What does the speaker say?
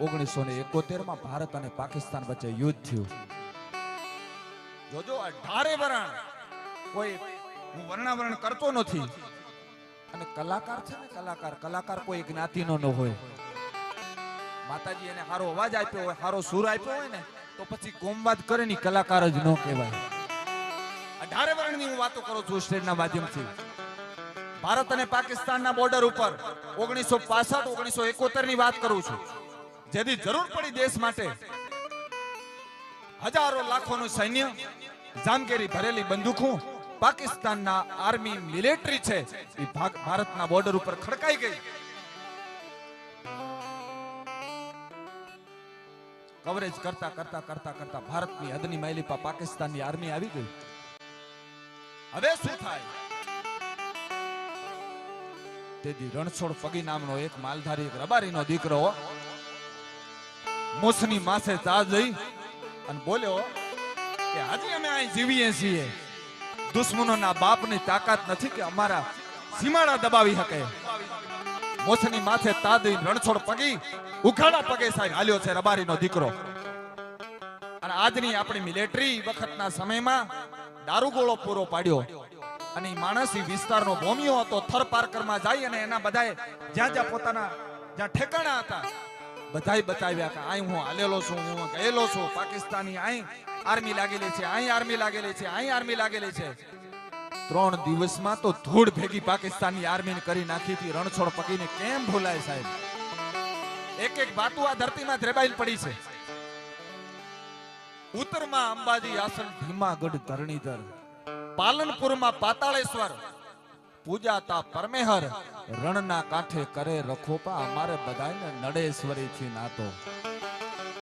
ઓગણીસો ને એકોતેરમાં ભારત અને પાકિસ્તાન વચ્ચે યુદ્ધ થયું. અઢારે વરણ કોઈ હું વર્ણાવરણ કરતો નથી. અને કલાકાર છે ને, કલાકાર કલાકાર કોઈ જ્ઞાતિનો ન હોય. માતાજી એને સારો અવાજ આપ્યો હોય સારો સુર આપ્યો હોય ને, તો પછી કોમવાદ કરે ની કલાકાર જ ન કહેવાય. અઢારે વર્ણની હું વાતો કરું છું સ્ટેજના માધ્યમથી. ભારત અને પાકિસ્તાનના બોર્ડર ઉપર ઓગણીસો પાસઠ, ઓગણીસો એકોતેરની વાત કરું છું. જેથી જરૂર પડી દેશ માટે હજારો લાખોનું સૈન્ય જામગીરી ભરેલી બંદૂકો પાકિસ્તાનના આર્મી મિલિટરી છે. એ ભારતના બોર્ડર ઉપર ખડકાઈ ગઈ. કવરેજ કરતા કરતા કરતા કરતા ભારતની હદની માઇલી પાકિસ્તાનની આર્મી આવી ગઈ. હવે શું થાય? તેથી રણછોડ ફગી નામનો એક માલધારી, એક રબારીનો દીકરો મોસની માસે ચા જઈ અને બોલ્યો કે, આજે અમે અહીં જીવીએ છીએ. દુશ્મનોના બાપની તાકાત નથી કે અમારા સીમાડા દબાવી શકે. મોસની માથે તાદી રણછોડ પગી, ઉઘાડા પગે સાહેબ હાલ્યો છે રબારીનો દીકરો. અને આજની આપણી મિલિટરી વખતના સમયમાં દારૂગોળો પૂરો પાડ્યો. અને માણસ ઈ વિસ્તારનો ભોમિયો હતો, થર પાર્કરમાં જાય અને એના બધાએ જ્યાં જ્યાં પોતાના જ્યાં ઠેકાણા હતા બધાય બતાવ્યા કે અહીં હું હાલેલો છું, હું ગયેલો છું, પાકિસ્તાની અહીં આર્મી લાગેલી છે અહીં આર્મી લાગેલી છે અહીં આર્મી લાગેલી છે. ત્રણ દિવસમાં તો ધૂળ ભેગી પાકિસ્તાનની આર્મી કરી નાખી હતી, રણછોડ પકીને કેમ ભૂલાય સાહેબ? એક એક બાતુ આ ધરતીમાં દ્રેબાઈલ પડી છે. ઉત્તરમાં અંબાજી, આસન ભીમાગઢ ધરણીધર, પાલનપુરમાં પાતાળેશ્વર પૂજાતા પરમેહર રણના કાંઠે કરે રખોપા. અમારે બધાને નડેશ્વરી થી નાતો.